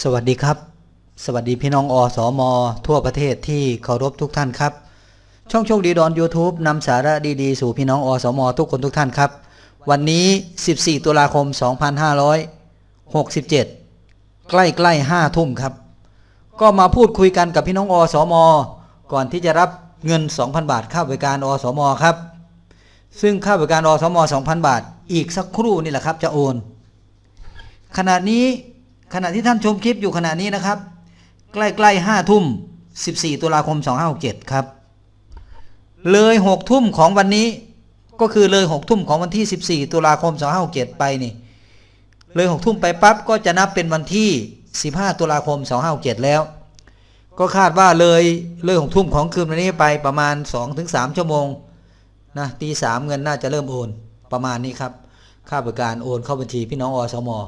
สวัสดีครับ สวัสดีพี่น้องอสมทั่วประเทศที่เคารพทุกท่านครับ ช่องโชคดีดอน YouTube นำสาระดีๆ สู่พี่น้องอสมทุกคนทุกท่านครับ วันนี้ 14 ตุลาคม 2567 ใกล้ๆ5ทุ่มครับ ก็มาพูดคุยกันกับพี่น้องอสมก่อนที่จะรับเงิน 2,000 บาทค่าบริการอสมครับ ซึ่งค่าบริการอสมอ2,000 บาท อีกสักครู่นี่แหละครับจะโอน ขณะนี้ ขณะที่ท่านชมคลิปอยู่ขณะนี้นะครับ ใกล้ๆห้าทุ่ม 14 ตุลาคม 2567 ครับ เลย6ทุ่มของวันนี้ ก็คือเลย6ทุ่มของวันที่ 14 ตุลาคม 2567 ไปนี่ เลย6ทุ่มไปปั๊บก็จะนับเป็นวันที่ 15 ตุลาคม 2567 แล้ว ก็คาดว่าเลยเลย6ทุ่มของคืนวันนี้ไปประมาณ 2-3 ชั่วโมงนะตีสามเงินน่าจะเริ่มโอนประมาณนี้ครับ ค่าบริการโอนเข้าบัญชีพี่น้องอสมอ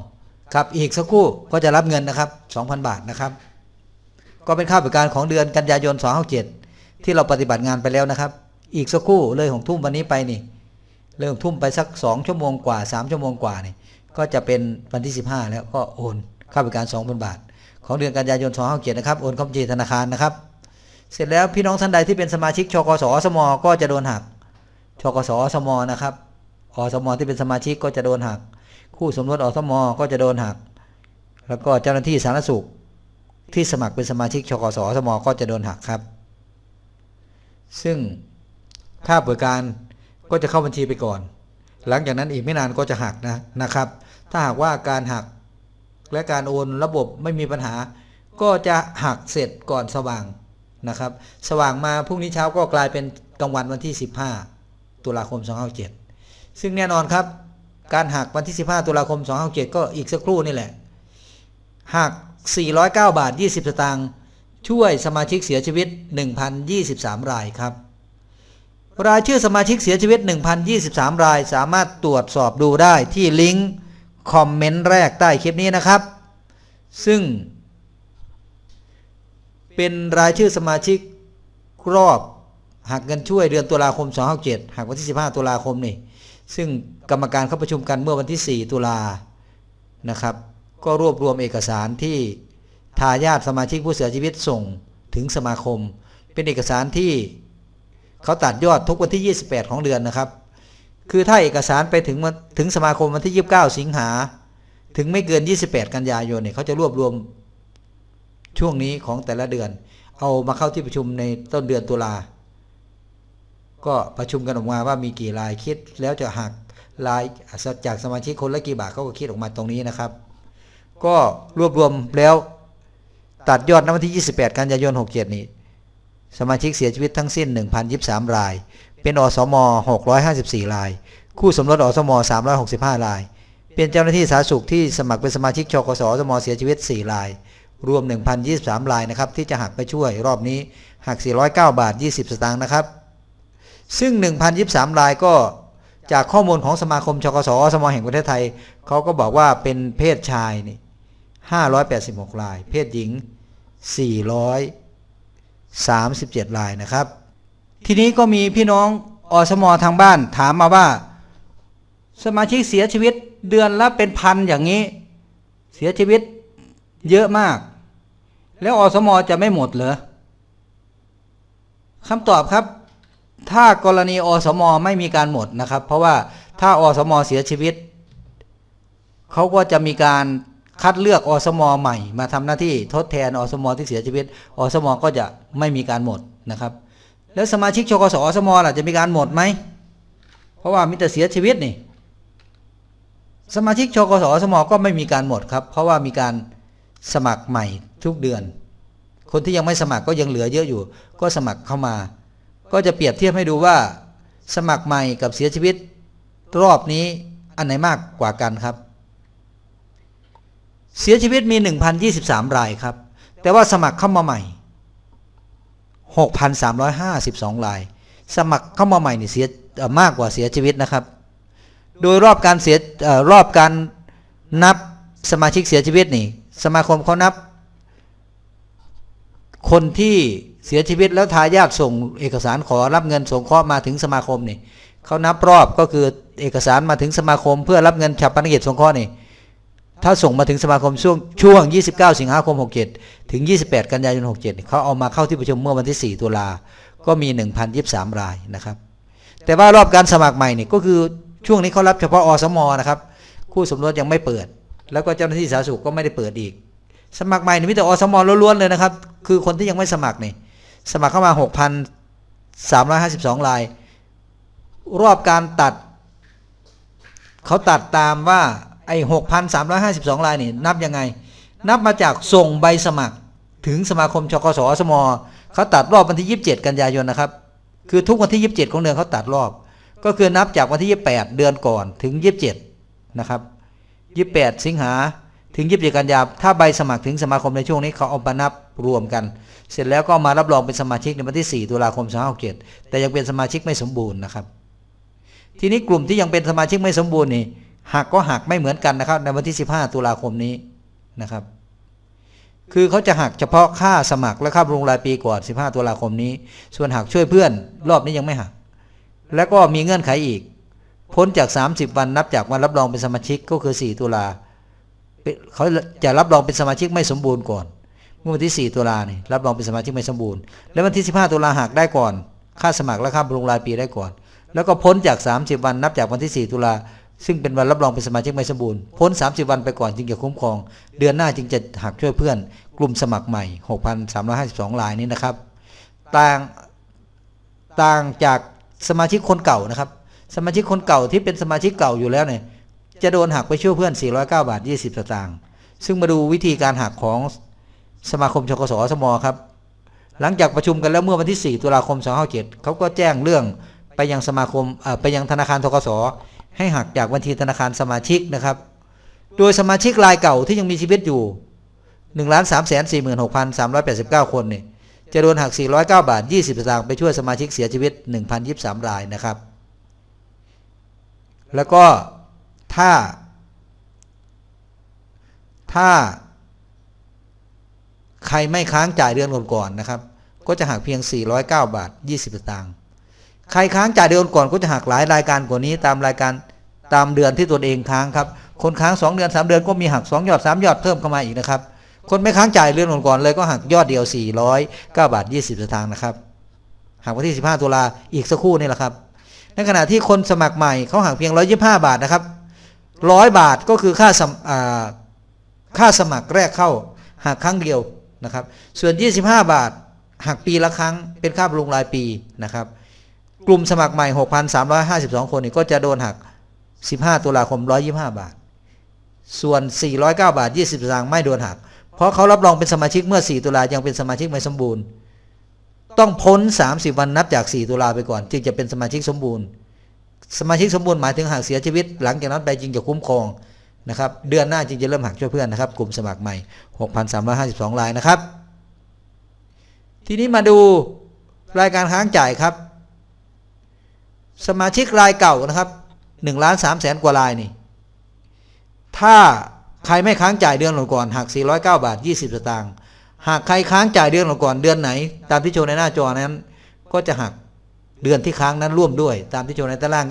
ครับอีกสักครู่ก็จะรับเงินนะครับ 2,000 บาทนะครับ ก็เป็นค่าบริการของเดือนกันยายน 257 ที่เราปฏิบัติงานไปแล้วนะครับ อีกสักครู่เลยของทุ่มวันนี้ไปนี่เลยของทุ่มไปสัก 2 ชั่วโมงกว่า 3 ชั่วโมงกว่านี่ก็จะเป็นวันที่ 15 แล้วก็โอนค่าบริการ 2,000 บาท ของเดือนกันยายน 257 นะครับ โอนเข้าบัญชีธนาคารนะครับ เสร็จแล้วพี่น้องท่านใดที่เป็นสมาชิกชกสอสมก็จะโดนหักชกสอสมนะครับอสมที่เป็นสมาชิกก็จะโดนหัก คู่สมรสอสมอก็จะโดนหัก แล้วก็เจ้าหน้าที่สาธารณสุข ที่สมัครเป็นสมาชิกชกสอสมอก็จะโดนหักครับ ซึ่งค่าบริการก็จะเข้าบัญชีไปก่อน หลังจากนั้นอีกไม่นานก็จะหักนะนะครับ ถ้าหากว่าการหักและการโอนระบบไม่มีปัญหา ก็จะหักเสร็จก่อนสว่างนะครับ สว่างมาพรุ่งนี้เช้าก็กลายเป็นกลางวันวันที่ 15 ตุลาคม 2567ซึ่งแน่นอนครับ การหักวันที่ 15 ตุลาคม 2567ก็อีกสักครู่นี่แหละ หัก 409 บาท 20 สตางค์ช่วยสมาชิกเสียชีวิต 1,023 รายครับ รายชื่อสมาชิกเสียชีวิต 1,023 ราย สามารถตรวจสอบดูได้ที่ลิงก์คอมเมนต์แรกใต้คลิปนี้นะครับ ซึ่ง เป็นรายชื่อสมาชิกรอบหักเงินช่วยเดือนตุลาคม 2567หักวันที่ 15 ตุลาคมนี่ ซึ่งกรรมการเข้าประชุมกันเมื่อวันที่ 4 ตุลานะครับ ก็รวบรวมเอกสารที่ทายาทสมาชิกผู้เสียชีวิตส่งถึงสมาคม เป็นเอกสารที่เขาตัดยอดทุกวันที่ 28 ของเดือนนะครับ คือถ้าเอกสารไปถึงถึงสมาคมวันที่ 29 สิงหา ถึงไม่เกิน 28 กันยายนเนี่ยเขาจะรวบรวมช่วงนี้ของแต่ละเดือน เอามาเข้าที่ประชุมในต้นเดือนตุลา ก็ประชุมกันออกมาว่ามีกี่รายคิด แล้วจะหักรายจากสมาชิกคนละกี่บาทเขาก็คิดออกมาตรงนี้นะครับ ก็รวบรวมแล้วตัดยอดณวันที่ 28 กันยายน 67 นี้ สมาชิกเสียชีวิตทั้งสิ้น 1,023 ราย เป็นอสม 654 ราย คู่สมรสอสม 365 ราย เป็นเจ้าหน้าที่สาธารณสุขที่สมัครเป็นสมาชิกชกสอสมเสียชีวิต 4 ราย รวม 1,023 รายนะครับที่จะหักไปช่วยรอบนี้หัก 409 บาท 20 สตางค์นะครับ ซึ่ง 1,023 รายก็จากข้อมูลของสมาคมชกสอสมแห่งประเทศไทย เขาก็บอกว่าเป็นเพศชายนี่586 ราย เพศหญิง 437 รายนะครับ ทีนี้ก็มีพี่น้องอสมทางบ้านถามมาว่า สมาชิกเสียชีวิตเดือนละเป็นพันอย่างนี้ เสียชีวิตเยอะมาก แล้วอสมจะไม่หมดเหรอคำตอบครับ ถ้ากรณีอสมไม่มีการหมดนะครับ เพราะว่าถ้าอสมเสียชีวิต เขาก็จะมีการคัดเลือกอสมใหม่ มาทำหน้าที่ทดแทนอสมที่เสียชีวิตอสมก็จะไม่มีการหมดนะครับ แล้วสมาชิกชกสอสมล่ะจะมีการหมดไหมเพราะว่ามิแต่เสียชีวิตนี่สมาชิกชกสอสมก็ไม่มีการหมดครับ เพราะว่ามีการสมัครใหม่ทุกเดือน คนที่ยังไม่สมัครก็ยังเหลือเยอะอยู่ ก็สมัครเข้ามา ก็จะเปรียบเทียบให้ดูว่า สมัครใหม่กับเสียชีวิต รอบนี้อันไหนมากกว่ากันครับ เสียชีวิตมี 1,023 รายครับ แต่ว่าสมัครเข้ามาใหม่ 6,352 ราย สมัครเข้ามาใหม่นี่เสียมากกว่าเสียชีวิตนะครับ โดยรอบการเสียอรอบการนับสมาชิกเสียชีวิตนี่ สมาคมเขานับ คนที่ เสียชีวิตแล้วทายาทส่งเอกสารขอรับเงินสงเคราะห์มาถึงสมาคมนี่เขานับรอบก็คือเอกสารมาถึงสมาคม เพื่อรับเงินฉับพนักกิจสงเคราะห์นี่ถ้าส่งมาถึงสมาคมช่วงช่วง 29 สิงหาคม 67 ถึง 28 กันยายน 67 เขาเอามาเข้าที่ประชุมเมื่อวันที่ 4 ตุลา ก็มี 1,023 รายนะครับ แต่ว่ารอบการสมัครใหม่นี่ก็คือช่วงนี้เขารับเฉพาะอสมนะครับ คู่สมรสยังไม่เปิด แล้วก็เจ้าหน้าที่สาธารณสุขก็ไม่ได้เปิดอีก สมัครใหม่นี่มีแต่อสมล้วนๆเลยนะครับ คือคนที่ยังไม่สมัครนี่ สมัครเข้ามา 6,352 ราย รอบการตัด เขาตัดตามว่าไอ้6,352 รายนี่นับยังไง นับมาจากส่งใบสมัครถึงสมาคมชกสอสมเขาตัดรอบวันที่ 27 กันยายนนะครับ คือทุกวันที่ 27 ของเดือนเขาตัดรอบ ก็คือนับจากวันที่ 28 เดือนก่อนถึง 27 นะครับ 28 สิงหาถึง 27 กันยาถ้าใบสมัครถึงสมาคมในช่วงนี้เขาเอามานับ รวมกัน เสร็จแล้วก็มารับรองเป็นสมาชิกในวันที่ 4 ตุลาคม2567แต่ยังเป็นสมาชิกไม่สมบูรณ์นะครับ ทีนี้กลุ่มที่ยังเป็นสมาชิกไม่สมบูรณ์นี่หักก็หักไม่เหมือนกันนะครับ ในวันที่ 15 ตุลาคมนี้นะครับ คือเขาจะหักเฉพาะค่าสมัครและค่าบำรุงรายปีก่อน 15 ตุลาคมนี้ ส่วนหักช่วยเพื่อน รอบนี้ยังไม่หัก แล้วก็มีเงื่อนไขอีก พ้นจาก 30 วันนับจากวันรับรองเป็นสมาชิกก็คือ 4 ตุลาเป็นเขาจะรับรองเป็นสมาชิกไม่สมบูรณ์ก่อน เมื่อวันที่ 4 ตุลาเนี่ยรับรองเป็นสมาชิกไม่สมบูรณ์ แล้ววันที่ 15 ตุลาหักได้ก่อน ค่าสมัครและค่าบำรุงรายปีได้ก่อน แล้วก็พ้นจาก 30 วันนับจากวันที่ 4 ตุลาซึ่งเป็นวันรับรองเป็นสมาชิกไม่สมบูรณ์พ้น 30 วันไปก่อนจึงจะคุ้มครอง เดือนหน้าจึงจะหักช่วยเพื่อน กลุ่มสมัครใหม่ 6,352รายนี้นะครับ ต่างต่างจากสมาชิกคนเก่านะครับ สมาชิกคนเก่าที่เป็นสมาชิกเก่าอยู่แล้วเนี่ยจะโดนหักไปช่วยเพื่อน 409 บาท 20 สตางค์ซึ่งมาดูวิธีการหักของ สมาคมชกสสมครับ หลังจากประชุมกันแล้วเมื่อวันที่ 4 ตุลาคม 257เขาก็แจ้งเรื่องไปยังสมาคมไปยังธนาคารทกสให้หักจากบัญชีธนาคารสมาชิกนะครับ โดยสมาชิกรายเก่าที่ยังมีชีวิตอยู่1 3 4 6 3 8 9 คนเนี่ยจะโดนหัก 409 บาท 20สตางค์ไปช่วยสมาชิกเสียชีวิต 1,023 รายนะครับ แล้วก็ถ้า ถ้า ใครไม่ค้างจ่ายเดือนก่อนๆนะครับ ก็จะหักเพียง 409 บาท 20สตางค์ใครค้างจ่ายเดือนก่อนก็จะหักหลายรายการกว่านี้ตามรายการตามเดือนที่ตนเองค้างครับคนค้าง 2 เดือน 3 เดือนก็มีหัก 2 ยอด 3 ยอดเพิ่มเข้ามาอีกนะครับ คนไม่ค้างจ่ายเดือนก่อนๆเลยก็หักยอดเดียว 409 บาท 20สตางค์นะครับหักวันที่ 15 ตุลาอีกสักครู่นี่แหละครับในขณะที่คนสมัครใหม่เขาหักเพียง 125 บาทนะครับ 100 บาทก็คือค่าสมอ่าค่าสมัครแรกเข้าหักครั้งเดียว นะครับ ส่วน 25 บาทหักปีละครั้งเป็นค่าบำรุงรายปีนะครับ กลุ่มสมัครใหม่ 6,352 คนนี่ก็จะโดนหัก 15 ตุลาคม 125 บาท ส่วน 409 บาท 20สตางค์ไม่โดนหัก เพราะเขารับรองเป็นสมาชิกเมื่อ 4 ตุลายังเป็นสมาชิกไม่สมบูรณ์ ต้องพ้น 30 วันนับจาก 4 ตุลาไปก่อน จึงจะเป็นสมาชิกสมบูรณ์ สมาชิกสมบูรณ์หมายถึงหากเสียชีวิต หลังจากนั้นไปจึงจะคุ้มครอง นะครับเดือนหน้าจึงจะเริ่มหักช่วยเพื่อนนะครับ กลุ่มสมัครใหม่ 6,352รายนะครับ ทีนี้มาดูรายการค้างจ่ายครับ สมาชิกรายเก่านะครับ1ล้าน3แสนกว่ารายนี่ ถ้าใครไม่ค้างจ่ายเดือนก่อนหัก 409 บาท 20 สตางค์หากใครค้างจ่ายเดือนก่อนเดือนไหน ตามที่โชว์ในหน้าจอนั้น ก็จะหักเดือนที่ค้างนั้นร่วมด้วย ตามที่โชว์ในตาราง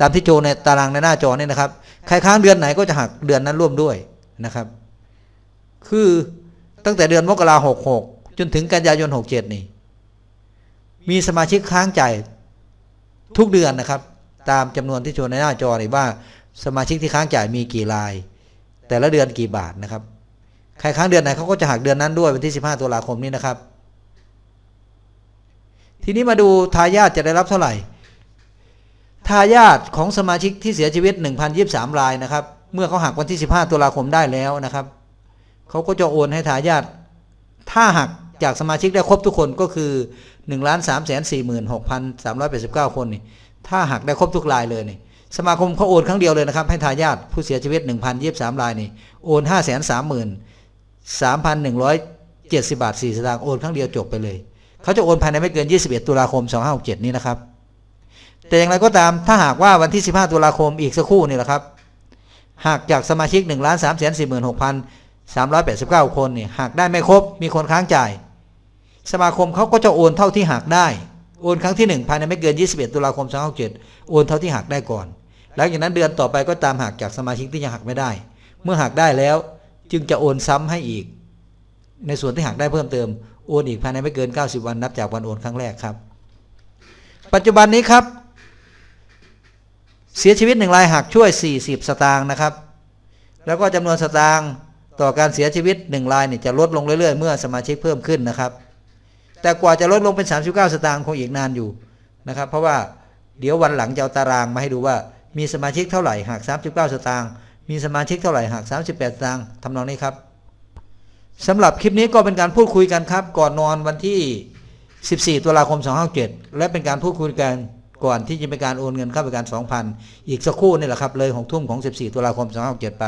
ตามที่โชว์ในตารางในหน้าจอนี่นะครับ ใครค้างเดือนไหนก็จะหักเดือนนั้นร่วมด้วยนะครับ คือตั้งแต่เดือนมกราหกหกจนถึงกันยายนหกเจ็ดนี่ มีสมาชิกค้างจ่ายทุกเดือนนะครับ ตามจำนวนที่โชว์ในหน้าจอนี่ว่า สมาชิกที่ค้างจ่ายมีกี่ราย แต่ละเดือนกี่บาทนะครับ ใครค้างเดือนไหนเขาก็จะหักเดือนนั้นด้วยวันที่15ตุลาคมนี้นะครับ ทีนี้มาดูทายาทจะได้รับเท่าไหร่ ทายาทของสมาชิกที่เสียชีวิต 1,023 รายนะครับ เมื่อเขาหักวันที่ 15 ตุลาคมได้แล้วนะครับ เขาก็จะโอนให้ทายาทถ้าหักจากสมาชิกได้ครบทุกคนก็คือ 1 3 4 6 3 8 9 คนนี่ถ้าหักได้ครบทุกรายเลยนี่สมาคมเขาโอนครั้งเดียวเลยนะครับ ให้ทายาทผู้เสียชีวิต 1,023 รายนี่โอน5 3 3 3,170 บาท 4 สตางค์โอนครั้งเดียวจบไปเลย เขาจะโอนภายในไม่เกิน 21 ตุลาคม 2567 นี้นะครับ แต่อย่างไรก็ตามถ้าหากว่าวันที่ 15 ตุลาคมอีกสักครู่นี่แหละครับหากจากสมาชิก1 3 4 4 6 389คนนี่หากได้ไม่ครบมีคนค้างจ่าย สมาคมเขาก็จะโอนเท่าที่หักได้ โอนครั้งที่ 1 ภายในไม่เกิน 21 ตุลาคม2567โอนเท่าที่หักได้ก่อน หลังจากนั้นเดือนต่อไปก็ตามหักจากสมาชิกที่ยังหักไม่ได้ เมื่อหักได้แล้วจึงจะโอนซ้ำให้อีก ในส่วนที่หักได้เพิ่มเติมโอนอีกภายในไม่เกิน 90 วันนับจากวันโอนครั้งแรกครับ ปัจจุบันนี้ครับ เสียชีวิตหนึ่งรายหักช่วย 40 สตางค์นะครับ แล้วก็จำนวนสตางค์ต่อการเสียชีวิตหนึ่งรายเนี่ยจะลดลงเรื่อยๆ เมื่อสมาชิกเพิ่มขึ้นนะครับ แต่กว่าจะลดลงเป็น 39 สตางค์คงอีกนานอยู่นะครับ เพราะว่าเดี๋ยววันหลังจะเอาตารางมาให้ดูว่า มีสมาชิกเท่าไหร่หัก 39 สตางค์มีสมาชิกเท่าไหร่หัก 38 สตางค์ทำนองนี้ครับสำหรับคลิปนี้ก็เป็นการพูดคุยกันครับ ก่อนนอนวันที่ 14 ตุลาคม 257 และเป็นการพูดคุยกัน ก่อนที่จะเป็นการโอนเงินเข้าบริการ 2,000 อีกสักครู่นี่แหละครับเลยหกทุ่มของ 14 ตุลาคม257ไป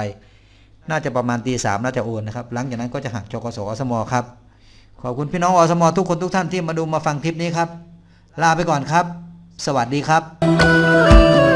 น่าจะประมาณตีสามน่าจะโอนนะครับหลังจากนั้นก็จะหักจกสอสมอครับขอบคุณพี่น้องอสมอทุกคนทุกท่านที่มาดูมาฟังคลิปนี้ครับ ลาไปก่อนครับ สวัสดีครับ